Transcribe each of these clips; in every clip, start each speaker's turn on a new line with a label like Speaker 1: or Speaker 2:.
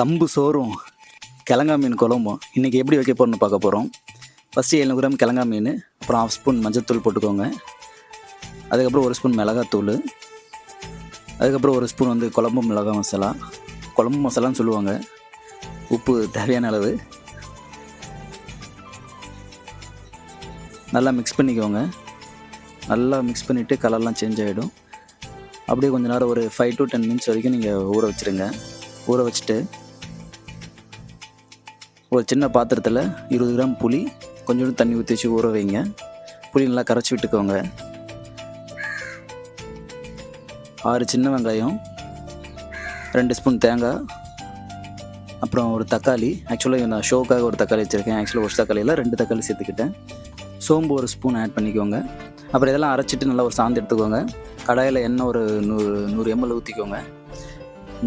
Speaker 1: கம்பு சோறும் கிழங்கா மீன் குழம்பும் இன்றைக்கி எப்படி வைக்க போகிறோம்னு பார்க்க போகிறோம் ஃபஸ்ட்டு எழுநூறு கிராம் கிழங்கா மீன் அப்புறம் ஆஃப் ஸ்பூன் மஞ்சத்தூள் போட்டுக்கோங்க. அதுக்கப்புறம் ஒரு ஸ்பூன் மிளகாத்தூள். அதுக்கப்புறம் ஒரு ஸ்பூன் வந்து குழம்பு மிளகா மசாலா. குழம்பு மசாலான்னு சொல்லுவாங்க. உப்பு தேவையான அளவு. நல்லா மிக்ஸ் பண்ணிக்கோங்க. நல்லா மிக்ஸ் பண்ணிவிட்டு கலர்லாம் சேஞ்ச் ஆகிடும் அப்படியே கொஞ்ச நேரம் ஒரு ஃபைவ் டு டென் மினிட்ஸ் வரைக்கும் நீங்கள் ஊற வச்சுருங்க. ஊற வச்சுட்டு ஒரு சின்ன பாத்திரத்தில் இருபது கிராம் புளி கொஞ்சோண்டு தண்ணி ஊற்றி வச்சு ஊற வைங்க. புளி நல்லா கரைச்சி விட்டுக்கோங்க. ஆறு சின்ன வெங்காயம் ரெண்டு ஸ்பூன் தேங்காய் அப்புறம் ஒரு தக்காளி. ஆக்சுவலாக நான் ஷோக்காக ஒரு தக்காளி வச்சுருக்கேன். ஆக்சுவலாக ஒரு தக்காளியில் ரெண்டு தக்காளி சேர்த்துக்கிட்டேன். சோம்பு ஒரு ஸ்பூன் ஆட் பண்ணிக்கோங்க. அப்புறம் இதெல்லாம் அரைச்சிட்டு நல்லா ஒரு சாந்து எடுத்துக்கோங்க. கடாயில் எண்ணெய் ஒரு நூறு நூறு எம்எல் ஊற்றிக்கோங்க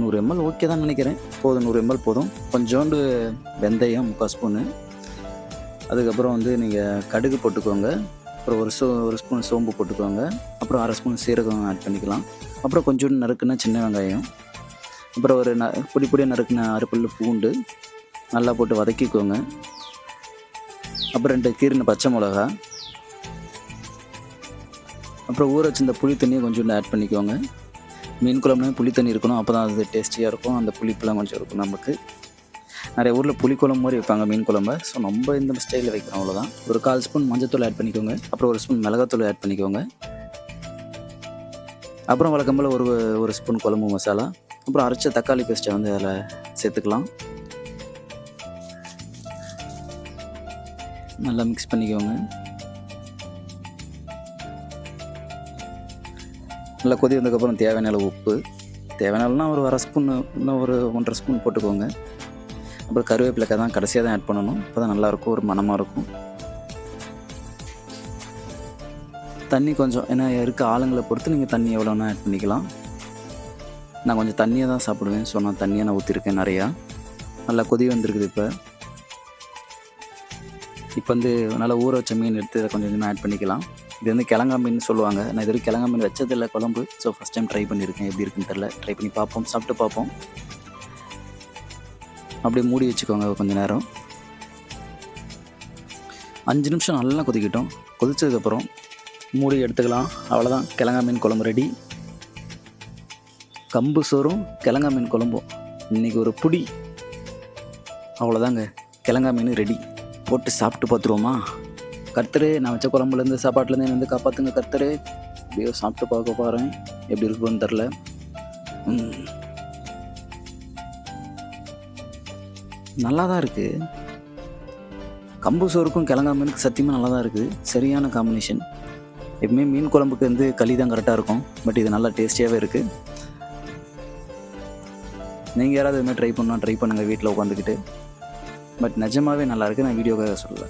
Speaker 1: நூறு எம்எல் ஓகே தான் நினைக்கிறேன். போதும் நூறு எம்எல் போதும். கொஞ்சோண்டு வெந்தயம் முக்கால் ஸ்பூனு அதுக்கப்புறம் வந்து நீங்கள் கடுகு போட்டுக்கோங்க. அப்புறம் ஒரு சோ ஒரு ஸ்பூன் சோம்பு போட்டுக்கோங்க. அப்புறம் அரை ஸ்பூன் சீரகம் ஆட் பண்ணிக்கலாம். அப்புறம் கொஞ்சோண்டு நறுக்குன்னா சின்ன வெங்காயம். அப்புறம் ஒரு ந பொடி பொடியாக நறுக்குன அரை பூண்டு. நல்லா போட்டு வதக்கிக்கோங்க. அப்புறம் ரெண்டு கீரின பச்சை மிளகா. அப்புறம் ஊற வச்சிருந்த புளி தண்ணியை கொஞ்சோண்டு ஆட் பண்ணிக்கோங்க. மீன் குழம்புலேயும் புளி தண்ணி இருக்கணும். அப்போ தான் அது டேஸ்டியாக இருக்கும். அந்த புளிப்பெல்லாம் கொஞ்சம் இருக்கும் நமக்கு. நிறைய ஊரில் புளிக்குழம்பு மாதிரி வைப்பாங்க மீன் குழம்பு. ஸோ நம்ம இந்த ஸ்டைலில் வைக்கிறோம். அவ்வளோதான் ஒரு கால் ஸ்பூன் மஞ்சத்தூள் ஆட் பண்ணிக்கோங்க. அப்புறம் ஒரு ஸ்பூன் மிளகாத்தூள் ஆட் பண்ணிக்கோங்க. அப்புறம் வழக்கம்போல் ஒரு ஒரு ஸ்பூன் குழம்பு மசாலா. அப்புறம் அரைச்ச தக்காளி பேஸ்ட்டை வந்து அதில் சேர்த்துக்கலாம். நல்லா மிக்ஸ் பண்ணிக்கோங்க. நல்லா கொதி வந்ததுக்கப்புறம் தேவையான அளவு உப்பு. தேவையான அளவுனா ஒரு அரை ஸ்பூன் இன்னும் ஒரு ஒன்றரை ஸ்பூன் போட்டுக்கோங்க. அப்புறம் கருவேப்பிலை தான் கடைசியாக தான் ஆட் பண்ணணும். அப்போ தான் நல்லாயிருக்கும் ஒரு மணமாக இருக்கும். தண்ணி கொஞ்சம் ஏன்னா இருக்க ஆளுங்களை பொறுத்து நீங்கள் தண்ணி எவ்வளோனா ஆட் பண்ணிக்கலாம். நான் கொஞ்சம் தண்ணியை தான் சாப்பிடுவேன். ஸோ நான் தண்ணியை நான் ஊற்றிருக்கேன் நிறையா. நல்லா கொதி வந்திருக்குது இப்போ. இப்போ வந்து நல்லா ஊற வச்ச மீன் எடுத்து இதை கொஞ்சம் கொஞ்சமாக ஆட் பண்ணிக்கலாம். இது வந்து கிழங்கா மீன் சொல்லுவாங்க. நான் இது வரைக்கும் கிழங்கா மீன் வச்சதில்லை குழம்பு. ஸோ ஃபஸ்ட் டைம் ட்ரை பண்ணியிருக்கேன். எப்படி இருக்குன்னு தெரில ட்ரை பண்ணி பார்ப்போம். சாப்பிட்டு பார்ப்போம். அப்படியே மூடி வச்சுக்கோங்க கொஞ்ச நேரம். அஞ்சு நிமிஷம் நல்லா கொதிக்கிட்டோம். கொதித்ததுக்கப்புறம் மூடி எடுத்துக்கலாம். அவ்வளோதான் கிழங்கா மீன் குழம்பு ரெடி கம்பு சோறும் கிழங்கா மீன் குழம்பும். இன்றைக்கி ஒரு புடி. அவ்வளோதாங்க கிழங்கா மீன் ரெடி போட்டு சாப்பிட்டு பார்த்துருவோமா? கர்த்தரு நான் வச்ச குழம்புலேருந்து சாப்பாட்டுலேருந்து என்னை வந்து காப்பாற்றுங்க கர்த்தரு. அப்படியே சாப்பிட்டு பார்க்க போகிறேன் எப்படி இருக்குன்னு தெரில நல்லா தான் இருக்குது கம்பு சோறுக்கும் கிழங்கா மீனுக்கு சத்தியமாக நல்லா தான் இருக்குது சரியான காம்பினேஷன் எப்பவுமே மீன் குழம்புக்கு வந்து களி தான் கரெக்டாக இருக்கும். பட் இது நல்லா டேஸ்டியாகவே இருக்குது நீங்கள் யாராவது இதுமாதிரி ட்ரை பண்ணால் ட்ரை பண்ணுங்கள் வீட்டில் உட்காந்துக்கிட்டு. பட் நிஜமாகவே நல்லாயிருக்கு நான் வீடியோக்காக சொல்லலை.